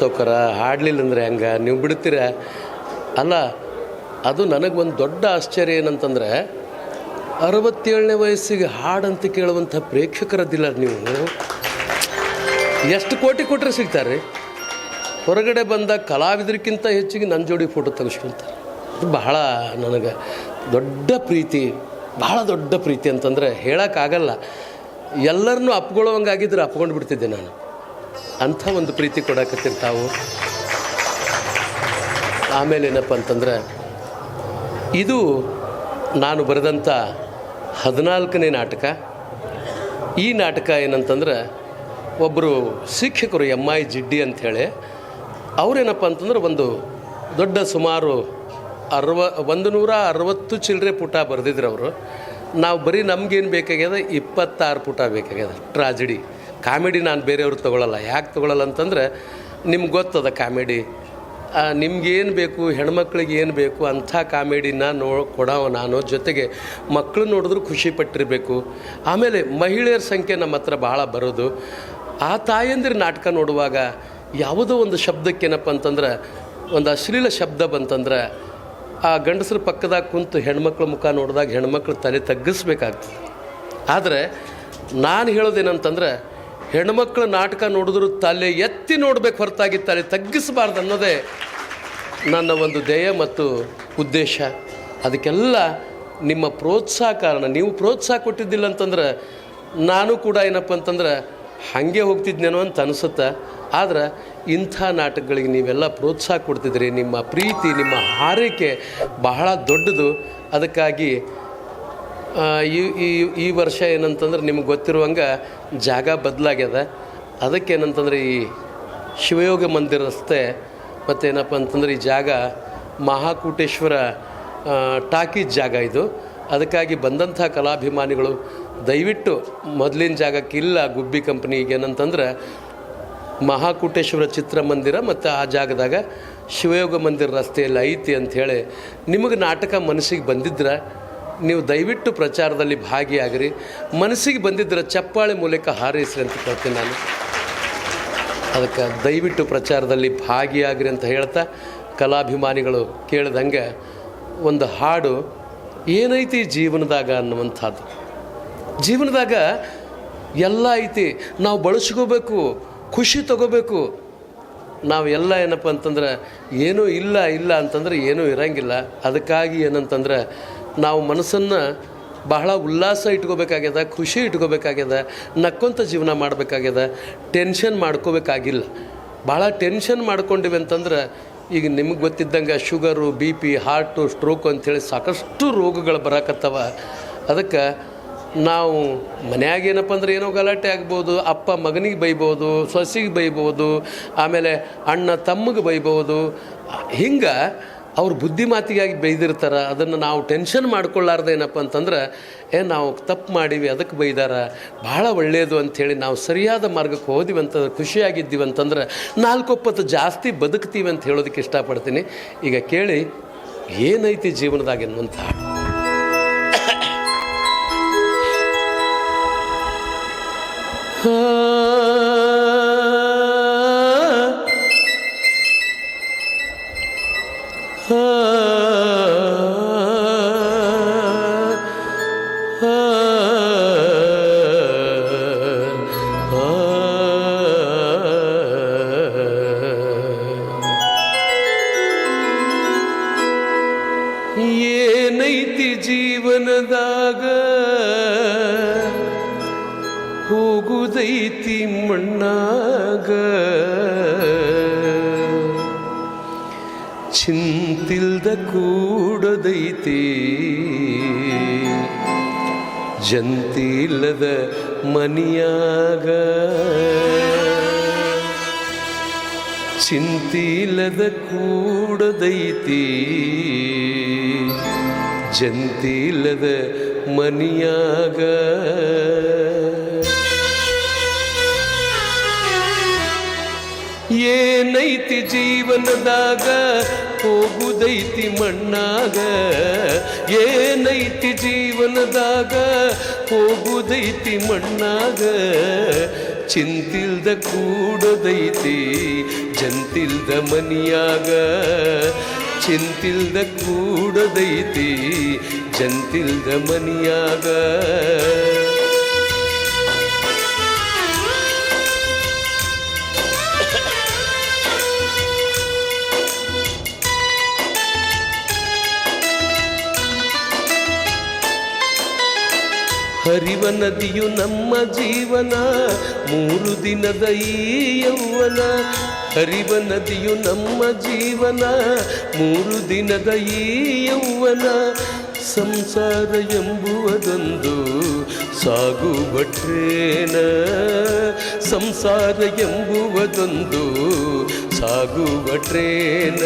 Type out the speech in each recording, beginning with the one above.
ಸೌಕರ, ಹಾಡಲಿಲ್ಲ ಅಂದ್ರೆ ಹೆಂಗೆ? ನೀವು ಬಿಡ್ತೀರ ಅಲ್ಲ, ಅದು ನನಗೆ ಒಂದು ದೊಡ್ಡ ಆಶ್ಚರ್ಯ ಏನಂತಂದ್ರೆ, ಅರವತ್ತೇಳನೇ ವಯಸ್ಸಿಗೆ ಹಾಡಂತ ಕೇಳುವಂಥ ಪ್ರೇಕ್ಷಕರದ್ದಿಲ್ಲ ನೀವು. ಎಷ್ಟು ಕೋಟಿ ಕೊಟ್ಟರೆ ಸಿಗ್ತಾರೆ? ಹೊರಗಡೆ ಬಂದ ಕಲಾವಿದರಿಗಿಂತ ಹೆಚ್ಚಿಗೆ ನನ್ನ ಜೋಡಿ ಫೋಟೋ ತೆಗೆಸ್ಕೊಂತಾರೆ. ಅದು ಬಹಳ ನನಗೆ ದೊಡ್ಡ ಪ್ರೀತಿ, ಬಹಳ ದೊಡ್ಡ ಪ್ರೀತಿ ಅಂತಂದರೆ ಹೇಳೋಕ್ಕಾಗಲ್ಲ. ಎಲ್ಲರನ್ನೂ ಅಪ್ಕೊಳ್ಳೋವಂಗಾಗಿದ್ದರೆ ಅಪ್ಕೊಂಡು ಬಿಡ್ತಿದ್ದೆ ನಾನು. ಅಂಥ ಒಂದು ಪ್ರೀತಿ ಕೊಡಕತ್ತಿರ್ತಾವು ಆಮೇಲೆ ಏನಪ್ಪ ಅಂತಂದ್ರೆ, ಇದು ನಾನು ಬರೆದಂಥ ಹದಿನಾಲ್ಕನೇ ನಾಟಕ. ಈ ನಾಟಕ ಏನಂತಂದ್ರೆ ಒಬ್ಬರು ಶಿಕ್ಷಕರು ಎಂ ಐ ಜಿಡ್ಡಿ ಅಂಥೇಳಿ, ಅವರೇನಪ್ಪ ಅಂತಂದ್ರೆ ಒಂದು ದೊಡ್ಡ ಸುಮಾರು ಅರವ, ಒಂದು ನೂರ ಅರವತ್ತು ಚಿಲ್ಲರೆ ಪುಟ ಬರೆದಿದ್ರು ಅವರು. ನಾವು ಬರೀ ನಮಗೇನು ಬೇಕಾಗ್ಯದ, ಇಪ್ಪತ್ತಾರು ಪುಟ ಬೇಕಾಗ್ಯದ, ಟ್ರಾಜಿಡಿ. ಕಾಮಿಡಿ ನಾನು ಬೇರೆಯವ್ರು ತೊಗೊಳಲ್ಲ. ಯಾಕೆ ತೊಗೊಳಲ್ಲ ಅಂತಂದ್ರೆ ನಿಮ್ಗೆ ಗೊತ್ತದ ಕಾಮಿಡಿ. ನಿಮ್ಗೇನು ಬೇಕು, ಹೆಣ್ಮಕ್ಳಿಗೆ ಏನು ಬೇಕು, ಅಂಥ ಕಾಮಿಡಿನ ನೋ, ಕೊಡವ ನಾನು. ಜೊತೆಗೆ ಮಕ್ಕಳು ನೋಡಿದ್ರು ಖುಷಿ ಪಟ್ಟಿರಬೇಕು. ಆಮೇಲೆ ಮಹಿಳೆಯರ ಸಂಖ್ಯೆ ನಮ್ಮ ಹತ್ರ ಭಾಳ ಬರೋದು. ಆ ತಾಯಂದಿರ ನಾಟಕ ನೋಡುವಾಗ ಯಾವುದೋ ಒಂದು ಶಬ್ದಕ್ಕೇನಪ್ಪ ಅಂತಂದ್ರೆ, ಒಂದು ಅಶ್ಲೀಲ ಶಬ್ದ ಬಂತಂದ್ರೆ, ಆ ಗಂಡಸ್ರ ಪಕ್ಕದಾಗ ಕುಂತು ಹೆಣ್ಮಕ್ಳ ಮುಖ ನೋಡಿದಾಗ ಹೆಣ್ಮಕ್ಳು ತಲೆ ತಗ್ಗಿಸ್ಬೇಕಾಗ್ತದೆ. ಆದರೆ ನಾನು ಹೇಳೋದೇನಂತಂದ್ರೆ ಹೆಣ್ಮಕ್ಳ ನಾಟಕ ನೋಡಿದ್ರು ತಲೆ ಎತ್ತಿ ನೋಡ್ಬೇಕು ಹೊರತಾಗಿ ತಲೆ ತಗ್ಗಿಸಬಾರ್ದು ಅನ್ನೋದೇ ನನ್ನ ಒಂದು ಧ್ಯೇಯ ಮತ್ತು ಉದ್ದೇಶ. ಅದಕ್ಕೆಲ್ಲ ನಿಮ್ಮ ಪ್ರೋತ್ಸಾಹ ಕಾರಣ. ನೀವು ಪ್ರೋತ್ಸಾಹ ಕೊಟ್ಟಿದ್ದಿಲ್ಲ ಅಂತಂದ್ರೆ ನಾನು ಕೂಡ ಏನಪ್ಪ ಅಂತಂದ್ರೆ ಹಾಗೆ ಹೋಗ್ತಿದ್ನೇನೋ ಅಂತ ಅನಿಸುತ್ತೆ. ಆದ್ರೆ ಇಂಥ ನಾಟಕಗಳಿಗೆ ನೀವೆಲ್ಲ ಪ್ರೋತ್ಸಾಹ ಕೊಡ್ತಿದ್ರಿ ನಿಮ್ಮ ಪ್ರೀತಿ, ನಿಮ್ಮ ಹಾರೈಕೆ ಬಹಳ ದೊಡ್ಡದು. ಅದಕ್ಕಾಗಿ ಈ ಈ ಈ ವರ್ಷ ಏನಂತಂದ್ರೆ ನಿಮ್ಗೆ ಗೊತ್ತಿರುವಂಗೆ ಜಾಗ ಬದಲಾಗ್ಯದ. ಅದಕ್ಕೇನಂತಂದ್ರೆ ಈ ಶಿವಯೋಗ ಮಂದಿರ ರಸ್ತೆ ಮತ್ತೇನಪ್ಪ ಅಂತಂದ್ರೆ ಈ ಜಾಗ ಮಹಾಕೂಟೇಶ್ವರ ಟಾಕೀಸ್ ಜಾಗ ಇದು. ಅದಕ್ಕಾಗಿ ಬಂದಂಥ ಕಲಾಭಿಮಾನಿಗಳು ದಯವಿಟ್ಟು ಮೊದಲಿನ ಜಾಗಕ್ಕಿಲ್ಲ ಗುಬ್ಬಿ ಕಂಪ್ನಿಗೆ ಏನಂತಂದ್ರೆ ಮಹಾಕೂಟೇಶ್ವರ ಚಿತ್ರಮಂದಿರ ಮತ್ತು ಆ ಜಾಗದಾಗ ಶಿವಯೋಗ ಮಂದಿರ ರಸ್ತೆಯಲ್ಲಿ ಐತಿ ಅಂಥೇಳಿ ನಿಮಗೆ ನಾಟಕ ಮನಸ್ಸಿಗೆ ಬಂದಿದ್ರೆ ನೀವು ದಯವಿಟ್ಟು ಪ್ರಚಾರದಲ್ಲಿ ಭಾಗಿಯಾಗಿರಿ. ಮನಸ್ಸಿಗೆ ಬಂದಿದ್ದರೆ ಚಪ್ಪಾಳೆ ಮೂಲಕ ಹಾರೈಸ್ರಿ ಅಂತ ಕೇಳ್ತೀನಿ ನಾನು. ಅದಕ್ಕೆ ದಯವಿಟ್ಟು ಪ್ರಚಾರದಲ್ಲಿ ಭಾಗಿಯಾಗಿರಿ ಅಂತ ಹೇಳ್ತಾ ಕಲಾಭಿಮಾನಿಗಳು ಕೇಳಿದಂಗೆ ಒಂದು ಹಾಡು ಏನೈತಿ ಜೀವನದಾಗ ಅನ್ನುವಂಥದ್ದು. ಜೀವನದಾಗ ಎಲ್ಲ ಐತಿ, ನಾವು ಬಳಸ್ಕೋಬೇಕು, ಖುಷಿ ತಗೋಬೇಕು. ಎಲ್ಲ ಏನಪ್ಪ ಅಂತಂದ್ರೆ, ಏನೂ ಇಲ್ಲ ಇಲ್ಲ ಅಂತಂದ್ರೆ ಏನೂ ಇರಂಗಿಲ್ಲ. ಅದಕ್ಕಾಗಿ ಏನಂತಂದ್ರೆ ನಾವು ಮನಸ್ಸನ್ನು ಬಹಳ ಉಲ್ಲಾಸ ಇಟ್ಕೋಬೇಕಾಗ್ಯದ, ಖುಷಿ ಇಟ್ಕೋಬೇಕಾಗ್ಯದ ನಕ್ಕೊಂತ ಜೀವನ ಮಾಡಬೇಕಾಗ್ಯದ ಟೆನ್ಷನ್ ಮಾಡ್ಕೋಬೇಕಾಗಿಲ್ಲ. ಭಾಳ ಟೆನ್ಷನ್ ಮಾಡ್ಕೊಂಡಿವಿ ಅಂತಂದ್ರೆ, ಈಗ ನಿಮಗೆ ಗೊತ್ತಿದ್ದಂಗೆ sugar B P heart stroke ಅಂಥೇಳಿ ಸಾಕಷ್ಟು ರೋಗಗಳು ಬರಾಕತ್ತವ. ಅದಕ್ಕೆ ನಾವು ಮನ್ಯಾಗ ಏನಪ್ಪ ಅಂದ್ರೆ ಏನೋ ಗಲಾಟೆ ಆಗ್ಬೋದು, ಅಪ್ಪ ಮಗನಿಗೆ ಬೈಬೋದು, ಸೊಸಿಗೆ ಬೈಬೋದು, ಆಮೇಲೆ ಅಣ್ಣ ತಮ್ಮಗೆ ಬೈಬೋದು ಹಿಂಗೆ ಅವ್ರ ಬುದ್ಧಿ ಮಾತಿಗಾಗಿ ಬೈದಿರ್ತಾರೆ, ಅದನ್ನು ನಾವು ಟೆನ್ಷನ್ ಮಾಡ್ಕೊಳ್ಳಾರ್ದು ಏನಪ್ಪ ಅಂತಂದ್ರೆ, ಏ ನಾವು ತಪ್ಪು ಮಾಡೀವಿ, ಅದಕ್ಕೆ ಬೈದಾರ, ಭಾಳ ಒಳ್ಳೆಯದು ಅಂಥೇಳಿ ನಾವು ಸರಿಯಾದ ಮಾರ್ಗಕ್ಕೆ ಹೋದಿವಿ ಅಂತಂದ್ರೆ ಖುಷಿಯಾಗಿದ್ದೀವಿ ಅಂತಂದ್ರೆ ನಾಲ್ಕೊಪ್ಪತ್ತು ಜಾಸ್ತಿ ಬದುಕ್ತೀವಿ ಅಂತ ಹೇಳೋದಕ್ಕೆ ಇಷ್ಟಪಡ್ತೀನಿ. ಈಗ ಕೇಳಿ, ಏನೈತಿ ಜೀವನದಾಗ ಎನ್ನುವಂಥ ಏನೈತಿ ಚಿಂತಿಲ್ದ ಕೂಡದೈತಿ ಜಂತಿಲ್ಲದ ಮನಿಯಾಗ ಚಿಂತಿಲ್ಲದ ಕೂಡದೈತಿ ಜಂತಿಲ್ಲದ ಮನಿಯಾಗ ಏನೈತಿ ಜೀವನದಾಗ, ಹೋಗುದೈತಿ ಮಣ್ಣಾಗ. ಏನೈತಿ ಜೀವನದಾಗ, ಹೋಗುದೈತಿ ಮಣ್ಣಾಗ. ಚಿಂತಿಲ್ದ ಕೂಡದೈತಿ, ಜಂತಿಲ್ದ ಮನಿಯಾಗ. ಚಿಂತಿಲ್ದ ಕೂಡದೈತಿ, ಜಂತಿಲ್ದ ಮನಿಯಾಗ. ಹರಿವ ನದಿಯು ನಮ್ಮ ಜೀವನ, ಮೂರು ದಿನದ ಈ ಯೌವನ. ಹರಿವ ನದಿಯು ನಮ್ಮ ಜೀವನ, ಮೂರು ದಿನದ ಈ ಯೌವನ. ಸಂಸಾರ ಎಂಬುವುದೊಂದು ಸಾಗು ಬಟ್ರೇನ ಸಂಸಾರ ಎಂಬುವುದೊಂದು ಸಾಗುವ ಟ್ರೇನ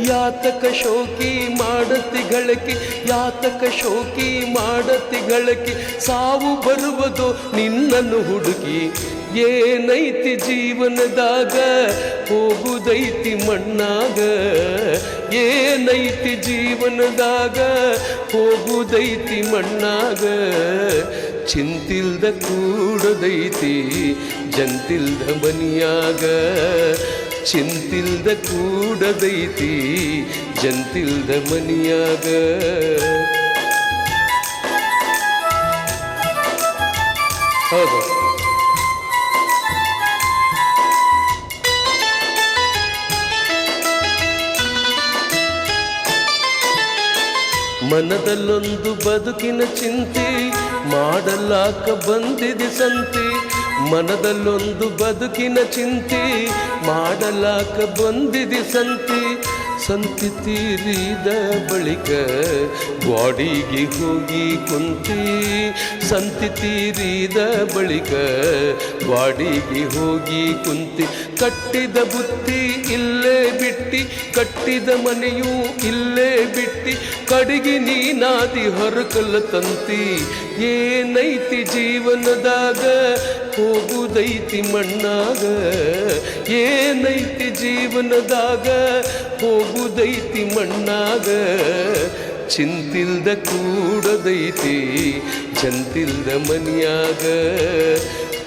ಯಾತಕ ಶೋಕಿ ಮಾಡತಿ ಗಳಕಿ, ಯಾತಕ ಶೋಕಿ ಮಾಡತಿ ಗಳಕಿ, ಸಾವು ಬರುವುದು ನಿನ್ನನ್ನು ಹುಡುಗಿ ಏನೈತಿ ಜೀವನದಾಗ, ಹೋಗುದೈತಿ ಮಣ್ಣಾಗ. ಏನೈತಿ ಜೀವನದಾಗ, ಹೋಗುದೈತಿ ಮಣ್ಣಾಗ. ಚಿಂತಿಲ್ದ ಕೂಡದೈತಿ, ಜಂತಿಲ್ದ ಮನಿಯಾಗ. ಚಿಂತಿಲ್ದ ಕೂಡದೈತಿ ಜಂತಿಲ್ದ ಮನಿಯಾಗ ಹೌದು ಮನದಲ್ಲೊಂದು ಬದುಕಿನ ಚಿಂತೆ ಮಾಡಲಾಕ ಬಂದಿದೆ ಸಂತೆ ಮನದಲ್ಲೊಂದು ಬದುಕಿನ ಚಿಂತೆ ಮಾಡಲಾಕ ಬಂದಿದೆ ಸಂತೆ. ಸಂತಿ ತೀರಿದ ಬಳಿಕ ಗ್ವಾಡಿಗೆ ಹೋಗಿ ಕುಂತಿ. ಸಂತಿ ತೀರಿದ ಬಳಿಕ ಗ್ವಾಡಿಗೆ ಹೋಗಿ ಕುಂತಿ. ಕಟ್ಟಿದ ಬುತ್ತಿ ಇಲ್ಲೇ ಬಿಟ್ಟಿ, ಕಟ್ಟಿದ ಮನೆಯೂ ಇಲ್ಲೇ ಬಿಟ್ಟಿ. ಕಡಿಗೆ ನೀನಾದಿ ಹೊರಕಲ್ಲ ತಂತಿ, ಏನೈತಿ ಜೀವನದಾಗ? ಹೋಗುದೈತಿ ಮಣ್ಣಾಗ ಏನೈತಿ ಜೀವನದಾಗ ಹೋಗುದೈತಿ ಮಣ್ಣಾಗ ಚಿಂತಿಲ್ದ ಕೂಡದೈತಿ ಜಂತಿಲ್ದ ಮನಿಯಾಗ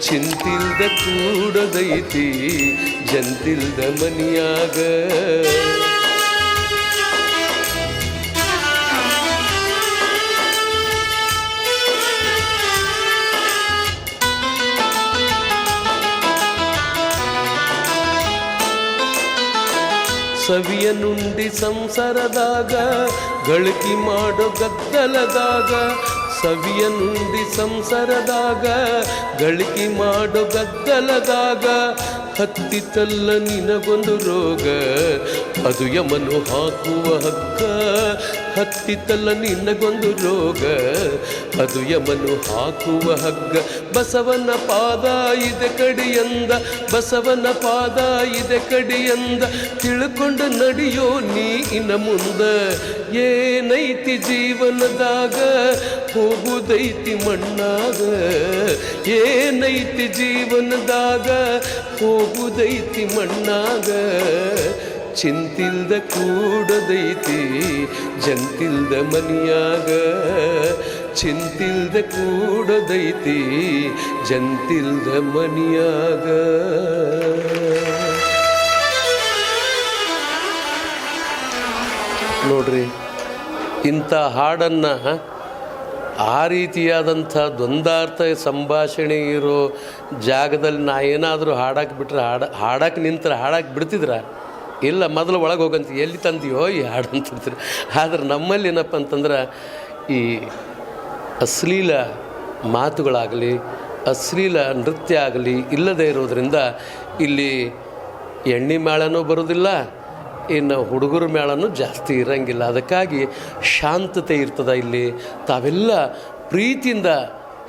ಚಿಂತಿಲ್ದ ಕೂಡದೈತಿ ಜಂತಿಲ್ದ ಮನಿಯಾಗ ಸವಿಯ ನುಂಡಿ ಸಂಸಾರದಾಗ, ಗಳಿಕೆ ಮಾಡೋ ಗದ್ದಲದಾಗ, ಸವಿಯ ನುಂಡಿ ಸಂಸಾರದಾಗ, ಗಳಿಕೆ ಮಾಡೋ ಗದ್ದಲದಾಗ ಹತ್ತಿತಲ್ಲ ನಿನಗೊಂದು ರೋಗ, ಅದು ಯಮನು ಹಾಕುವ ಹಗ್ಗ ಹತ್ತಿತಲ್ಲ ನಿನ್ನಗೊಂದು ರೋಗ. ಅದು ಯಮನು ಹಾಕುವ ಹಗ್ಗ. ಬಸವನ ಪಾದ ಇದೆ ಕಡಿಯಂದ ಬಸವನ ಪಾದ ಇದೆ ಕಡಿಯಂದ ತಿಳ್ಕೊಂಡು ನಡೆಯೋ ನೀ ಇನ್ನ ಮುಂದ. ಏನೈತಿ ಜೀವನದಾಗ? ಹೋಗುದೈತಿ ಮಣ್ಣಾಗ. ಏನೈತಿ ಜೀವನದಾಗ? ಹೋಗುದೈತಿ ಮಣ್ಣಾಗ. ಚಿಂತಿಲ್ದ ಕೂಡದೈತಿ, ಜಂತಿಲ್ದ ಮನಿಯಾಗ. ಚಿಂತಿಲ್ದ ಕೂಡದೈತಿ, ಜಂತಿಲ್ದ ಮನಿಯಾಗ. ನೋಡ್ರಿ, ಇಂಥ ಹಾಡನ್ನು ಆ ರೀತಿಯಾದಂಥ ದ್ವಂದ್ವಾರ್ಥ ಸಂಭಾಷಣೆ ಇರೋ ಜಾಗದಲ್ಲಿ ನಾ ಏನಾದರೂ ಹಾಡಕ್ಕೆ ಬಿಟ್ರೆ ಹಾಡ ಹಾಡಕ್ಕೆ ನಿಂತರೆ ಹಾಡಕ್ಕೆ ಬಿಡ್ತಿದ್ರ? ಇಲ್ಲ, ಮೊದಲು ಒಳಗೆ ಹೋಗಂತ ಎಲ್ಲಿ ತಂದೆಯೋ ಈ ಹಾಡು ಅಂತಿರ್ತೀರಿ ಆದ್ರೆ ನಮ್ಮಲ್ಲಿ ಏನಪ್ಪ ಅಂತಂದ್ರೆ, ಈ ಅಶ್ಲೀಲ ಮಾತುಗಳಾಗಲಿ, ಅಶ್ಲೀಲ ನೃತ್ಯ ಆಗಲಿ ಇಲ್ಲದೇ ಇರೋದರಿಂದ ಇಲ್ಲಿ ಎಣ್ಣೆ ಮೇಳನೂ ಬರೋದಿಲ್ಲ, ಇನ್ನು ಹುಡುಗರ ಮೇಳನೂ ಜಾಸ್ತಿ ಇರೋಂಗಿಲ್ಲ. ಅದಕ್ಕಾಗಿ ಶಾಂತತೆ ಇರ್ತದ ಇಲ್ಲಿ. ತಾವೆಲ್ಲ ಪ್ರೀತಿಯಿಂದ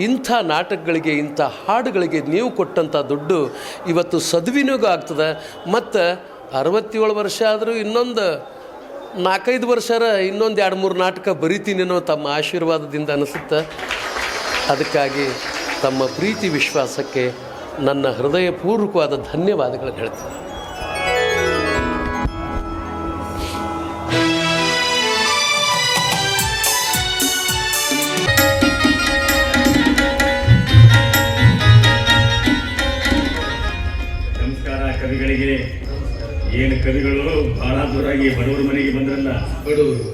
ಇಂಥ ನಾಟಕಗಳಿಗೆ, ಇಂಥ ಹಾಡುಗಳಿಗೆ ನೀವು ಕೊಟ್ಟಂಥ ದುಡ್ಡು ಇವತ್ತು ಸದ್ವಿನಿಯೋಗ ಆಗ್ತದೆ. ಮತ್ತು ಅರವತ್ತೇಳು ವರ್ಷ ಆದರೂ ಇನ್ನೊಂದು ನಾಲ್ಕೈದು ವರ್ಷರ ಇನ್ನೊಂದು ಎರಡು ಮೂರು ನಾಟಕ ಬರಿತೀನಿ ಅನ್ನೋ ತಮ್ಮ ಆಶೀರ್ವಾದದಿಂದ ಅನಿಸುತ್ತೆ. ಅದಕ್ಕಾಗಿ ತಮ್ಮ ಪ್ರೀತಿ ವಿಶ್ವಾಸಕ್ಕೆ ನನ್ನ ಹೃದಯಪೂರ್ವಕವಾದ ಧನ್ಯವಾದಗಳನ್ನು ಹೇಳ್ತೀನಿ. ಕವಿಗಳು ಬಹಳ ದೂರಾಗಿ ಬಡವರ ಮನೆಗೆ ಬಂದ್ರಲ್ಲ? ಬಡವರು.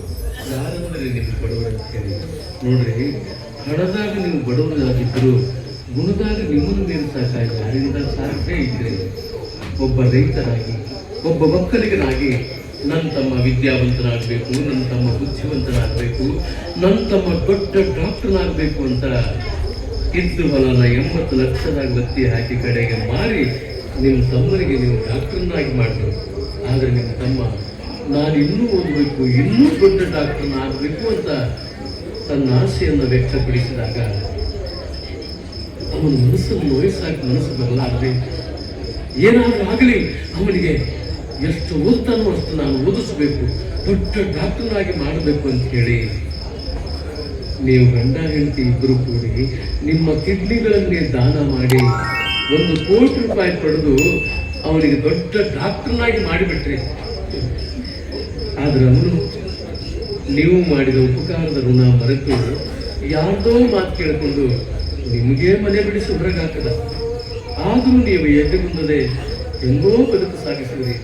ಯಾರಂದ್ರೆ ನಿಮ್ಗೆ ಬಡವರು ಅಂತ ಹೇಳಿ? ನೋಡ್ರಿ, ಹಣದಾಗ ನೀವು ಬಡವರಾಗಿದ್ದರು ಗುಣದಾಗ ನಿಮ್ಮನ್ನು ನೀವು ಸಾಕಾಗಿ ಅದರಿಂದ ಸಾಕೇ ಇದ್ರೆ ಒಬ್ಬ ರೈತರಾಗಿ, ಒಬ್ಬ ಮಕ್ಕಳಿಗನಾಗಿ ನನ್ನ ತಮ್ಮ ವಿದ್ಯಾವಂತನಾಗಬೇಕು ನನ್ನ ತಮ್ಮ ಬುದ್ಧಿವಂತನಾಗಬೇಕು ನನ್ನ ತಮ್ಮ ದೊಡ್ಡ ಡಾಕ್ಟರ್ನಾಗಬೇಕು ಅಂತ ಇದ್ದು ಹೊಲನ ಎಂಬತ್ತು ಲಕ್ಷದಾಗ ಬತ್ತಿ ಹಾಕಿ ಕಡೆಗೆ ಮಾರಿ ನಿಮ್ಮ ತಮ್ಮನಿಗೆ ನೀವು ಡಾಕ್ಟರ್ನಾಗಿ ಮಾಡಿದ್ರು ಆದರೆ ನಿಮ್ಮ ತಮ್ಮ, ನಾನು ಇನ್ನೂ ಓದಬೇಕು, ಇನ್ನೂ ದೊಡ್ಡ ಡಾಕ್ಟರ್ ಆಗಬೇಕು ಅಂತ ತನ್ನ ಆಸೆಯನ್ನು ವ್ಯಕ್ತಪಡಿಸಿದಾಗ ಅವನ ಮನಸ್ಸನ್ನು ವಯಸ್ಸಾಗಿ ಮನಸ್ಸು ಬರಲಾರದೆ ಏನಾದರೂ ಆಗಲಿ, ಅವನಿಗೆ ಎಷ್ಟು ಓದ್ತಾನೋ ಅಷ್ಟು ನಾನು ಓದಿಸ್ಬೇಕು, ದೊಡ್ಡ ಡಾಕ್ಟರ್ನಾಗಿ ಮಾಡಬೇಕು ಅಂತ ಹೇಳಿ ನೀವು ಗಂಡ ಹೆಂಡತಿ ಇಬ್ಬರು ಕೂಡಿ ನಿಮ್ಮ ಕಿಡ್ನಿಗಳನ್ನೇ ದಾನ ಮಾಡಿ ಒಂದು ಕೋಟಿ ರೂಪಾಯಿ ಪಡೆದು ಅವನಿಗೆ ದೊಡ್ಡ ಡಾಕ್ಟರ್ನಾಗಿ ಮಾಡಿಬಿಟ್ರಿ. ಆದ್ರೆ ಅವನು, ನೀವು ಮಾಡಿದ ಉಪಕಾರದ ಋಣ ಮರೆತು ಯಾರ್ದೋ ಮಾತು ಕೇಳಿಕೊಂಡು ನಿಮಗೆ ಮನೆ ಬಿಡಿಸಿ ಹೊರಗಾಕದ. ಆದರೂ ನೀವು ಎದ್ದೆಗುಂದದೆ ಎಂದೋ ಬದುಕು ಸಾಗಿಸಿದ್ರಿ.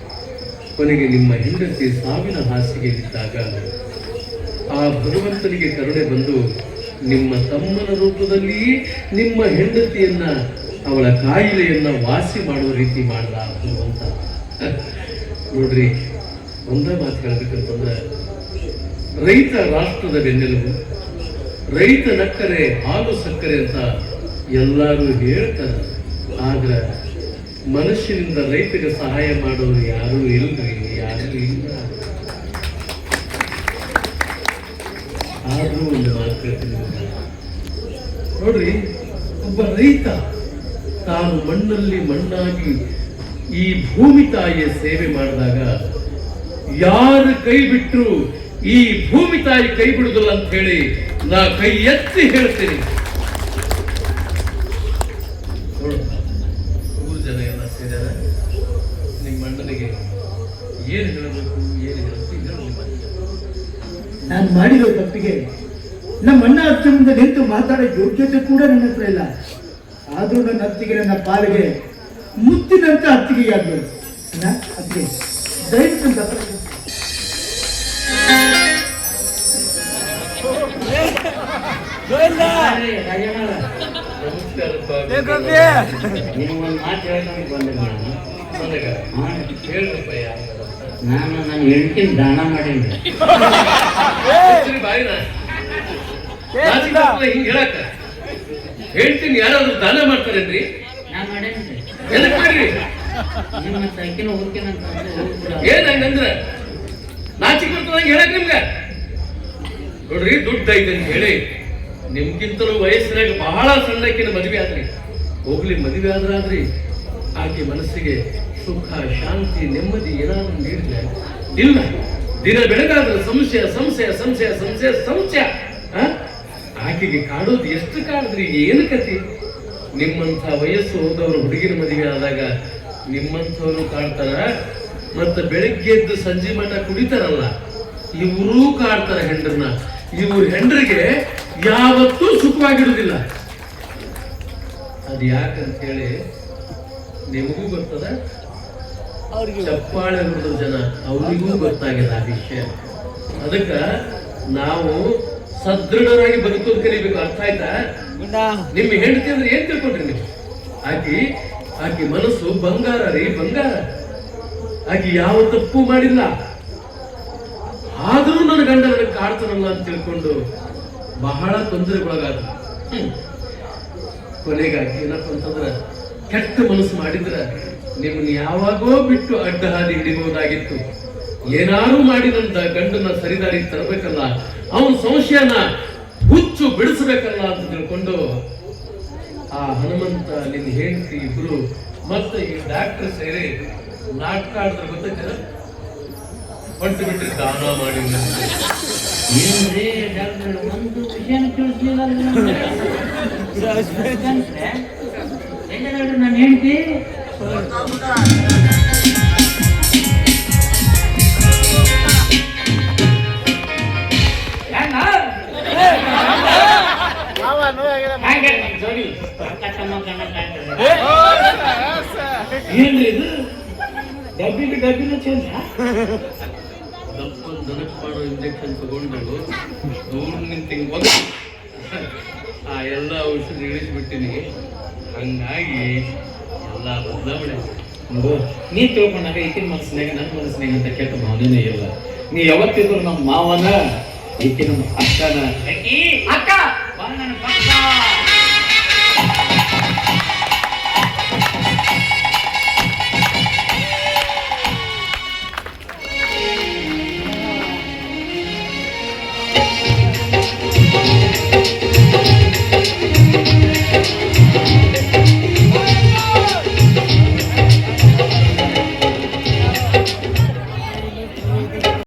ಕೊನೆಗೆ ನಿಮ್ಮ ಹೆಂಡತಿ ಸಾವಿನ ಹಾಸಿಗೆ ಇದ್ದಾಗ ಆ ಭಗವಂತನಿಗೆ ಕರುಣೆ ಬಂದು ನಿಮ್ಮ ತಮ್ಮನ ರೂಪದಲ್ಲಿ ನಿಮ್ಮ ಹೆಂಡತಿಯನ್ನ ಅವಳ ಕಾಯಿಲೆಯನ್ನ ವಾಸಿ ಮಾಡುವ ರೀತಿ ಮಾಡ್ದ ಅನ್ನುವಂಥ ನೋಡ್ರಿ, ಒಂದೇ ಮಾತು ಹೇಳ್ಬೇಕಂತಂದ್ರೆ, ರೈತ ರಾಷ್ಟ್ರದ ಬೆನ್ನೆಲುಬು, ರೈತ ನಕ್ಕರೆ, ಹಾಲು ಸಕ್ಕರೆ ಅಂತ ಎಲ್ಲರೂ ಹೇಳ್ತಾರೆ. ಆದ್ರೆ, ಮನುಷ್ಯನಿಂದ ರೈತರಿಗೆ ಸಹಾಯ ಮಾಡೋರು ಯಾರೂ ಇಲ್ರಿ ಯಾರೂ ಇಲ್ಲ. ಆದರೂ ಒಂದು ಮಾತು ಹೇಳ್ತೀನಿ. ನೋಡ್ರಿ, ಒಬ್ಬ ರೈತ ತಾನು ಮಣ್ಣಲ್ಲಿ ಮಣ್ಣಾಗಿ ಈ ಭೂಮಿ ತಾಯಿಯ ಸೇವೆ ಮಾಡಿದಾಗ ಯಾರು ಕೈ ಬಿಟ್ಟರು ಈ ಭೂಮಿ ತಾಯಿ ಕೈ ಬಿಡುದಿಲ್ಲ ಅಂತ ಹೇಳಿ ನಾ ಕೈ ಎತ್ತಿ ಹೇಳ್ತೀನಿ. ಜನ ಎಲ್ಲ ಸೇರ್ಯಾರ ನಿಮ್ಮ ಅಣ್ಣನಿಗೆ ಏನು ಹೇಳಬೇಕು ಏನು ಹೇಳಬೇಕು ಹೇಳು ನಿಮ್ಮ ಅಣ್ಣನಿಗೆ. ನಾನು ಮಾಡಿರೋ ತಪ್ಪಿಗೆ ನಮ್ಮ ಅಣ್ಣ ಹತ್ತಿರದಿಂದ ನಿಂತು ಮಾತಾಡೋ ಯೋಗ್ಯತೆ ಕೂಡ ನನ್ನ ಹತ್ರ ಇಲ್ಲ. ಆದ್ರೂ ನನ್ನ ಅತ್ತಿಗೆ ನನ್ನ ಪಾಲಿಗೆ ಮುತ್ತಿನಂತ ಅತ್ತಿಗೆ ಆಗ್ಬೇಕು ಅಣ್ಣ ಅತ್ತಿಗೆ ದಯವಿಟ್ಟು ನಾನು. ನನ್ನ ಹೆಂಡತಿನ ದಾನ ಹೇಳಕ್ಕ? ಹೇಳ್ತೀನಿ ಯಾರಾದ್ರು ದಾನ ಮಾಡ್ತಾರೇನ್ರಿ? ನಾನು ಮಾಡೇನ್ರಿ ಎದಕ್ ಮಾಡ್ರಿ? ನಿಮ್ಮ ಹೋಗ್ತೇನಂತ ಏನ್ ಹಂಗಂದ್ರ? ನಾಚಿಕೆ ಹೇಳಕ್ ನಿಮ್ಗೆ? ನೋಡ್ರಿ ದುಡ್ಡು ಐತೆ ಅಂತ ಹೇಳಿ ನಿಮ್ಗಿಂತಲೂ ವಯಸ್ಸಿನಾಗ ಬಹಳ ಸಣ್ಣಕ್ಕಿನ ಮದುವೆ ಆದ್ರಿ. ಹೋಗ್ಲಿ ಮದುವೆ ಆದ್ರಾದ್ರಿ ಆಕೆ ಮನಸ್ಸಿಗೆ ಸುಖ ಶಾಂತಿ ನೆಮ್ಮದಿ ಏನಾದ್ರು ನೀಡಿದ್ರೆ ಇಲ್ಲ. ದಿನ ಬೆಳಗಾದ್ರೆ ಸಂಶಯ ಸಂಶಯ ಸಂಶಯ ಸಂಶಯ ಸಂಶಯ? ಆಕೆಗೆ ಕಾಡೋದು ಎಷ್ಟು ಕಾಡಿದ್ರಿ? ಏನು ಕತಿ ನಿಮ್ಮಂಥ ವಯಸ್ಸು ಹೋದವರು ಹುಡುಗಿನ ಮದುವೆ ಆದಾಗ ನಿಮ್ಮಂಥವ್ರು ಕಾಡ್ತಾರ ಮತ್ತೆ ಬೆಳಗ್ಗೆ ಎದ್ದು ಸಂಜೆ ಮಠ ಕುಡಿತಾರಲ್ಲ ಇವರು ಕಾಡ್ತಾರ ಹೆಂಡ್ರನ್ನ. ಇವ್ರ ಹೆಂಡ್ರಿಗೆ ಯಾವತ್ತೂ ಸುಖವಾಗಿರುವುದಿಲ್ಲ. ಅದು ಯಾಕಂತ ಹೇಳಿ ನಿಮಗೂ ಗೊತ್ತದ? ಚಪ್ಪಾಳೆ ಹೊಡೆದ ಜನ ಅವರಿಗೂ ಗೊತ್ತಾಗಿಲ್ಲ ಆ ವಿಷಯ. ಅದಕ್ಕ ನಾವು ಸದೃಢರಾಗಿ ಬದುಕೋದು ಕಲಿಬೇಕು ಅರ್ಥ ಆಯ್ತಾ? ನಿಮ್ಮ ಹೆಂಡತಿ ಅಂದ್ರೆ ಏನ್ ತಿಳ್ಕೊಂಡ್ರಿ ನೀವು? ಆಕಿ ಆಕಿ ಮನಸ್ಸು ಬಂಗಾರ ರೀ ಬಂಗಾರ. ಆಕಿ ಯಾವ ತಪ್ಪು ಮಾಡಿಲ್ಲ. ಆದರೂ ನನ್ನ ಗಂಡ ನನಗೆ ಕಾಡ್ತಾನಲ್ಲ ಅಂತ ತಿಳ್ಕೊಂಡು ಬಹಳ ತೊಂದರೆಗೊಳಗಾದ. ಕೊನೆಗಾಗಿ ಏನಪ್ಪ ಅಂತಂದ್ರ ಕೆಟ್ಟ ಮನಸ್ಸು ಮಾಡಿದ್ರ ನಿಮ್ಮನ್ನು ಯಾವಾಗೋ ಬಿಟ್ಟು ಅಡ್ಡ ಹಾದಿ ಹಿಡಿಬಹುದಾಗಿತ್ತು. ಏನಾರು ಮಾಡಿದಂತ ನನ್ನ ಗಂಡನ ಸರಿದಾರಿ ತರಬೇಕಲ್ಲ ಅವನ ಸಂಶಯನ ಹುಚ್ಚು ಬಿಡಿಸ್ಬೇಕಲ್ಲ ಅಂತ ತಿಳ್ಕೊಂಡು ಆ ಹನುಮಂತ ನಿನ್ನ ಹೆಂಡತಿ ಇಬ್ರು ಮತ್ತೆ ಈ ಡಾಕ್ಟರ್ ಸೇರಿ ನಾಟಕ ಆಡಿದ್ರೆ ಗೊತ್ತೈತೆ ಹೊಂಟು ಬಿಟ್ಟು ದಾನ ಮಾಡಿ. ಏನ್ರಿ ಡಾಕ್ಟ್ರೆ ಒಂದು ವಿಷಯನ ತಿಳಿಸ್ಲಿಲ್ಲ ನನ್ನ ಹೆಂಡತಿ. ಏನ್ರಿ ಇದು? ಡಬ್ಬಿಗೆ ಡಬ್ಬಿನ ಚೇಂಜ್ ದಪ್ಪ ದನಕ್ ಮಾಡೋ ಇಂಜೆಕ್ಷನ್ ತಗೊಂಡು ದೂರ ನಿಂತ ಹಿಂಗ್ ಆ ಎಲ್ಲ ಔಷಧ ಇಳಿಸ್ಬಿಟ್ಟಿನಿ. ಹಂಗಾಗಿ ಎಲ್ಲ ಬದಲಾವಣೆ. ನೋಡು ನೀ ತಿಳ್ಕೊಂಡಾಗ ಈಕಿನ ಮನಸ್ಸಿನಾಗ ನನ್ನ ಮನಸ್ಸಿನಾಗ ಅಂತ ಕೆಟ್ಟ ಭಾವನೆ ಇಲ್ಲ. ನೀ ಯಾವತ್ತಿದ್ರು ನಮ್ಮ ಮಾವನ ಈಕಿನ ನಮ್ಮ ಅಕ್ಕನ. ಅಕ್ಕ ಬಾ ನನ್ನ ಪಕ್ಕ.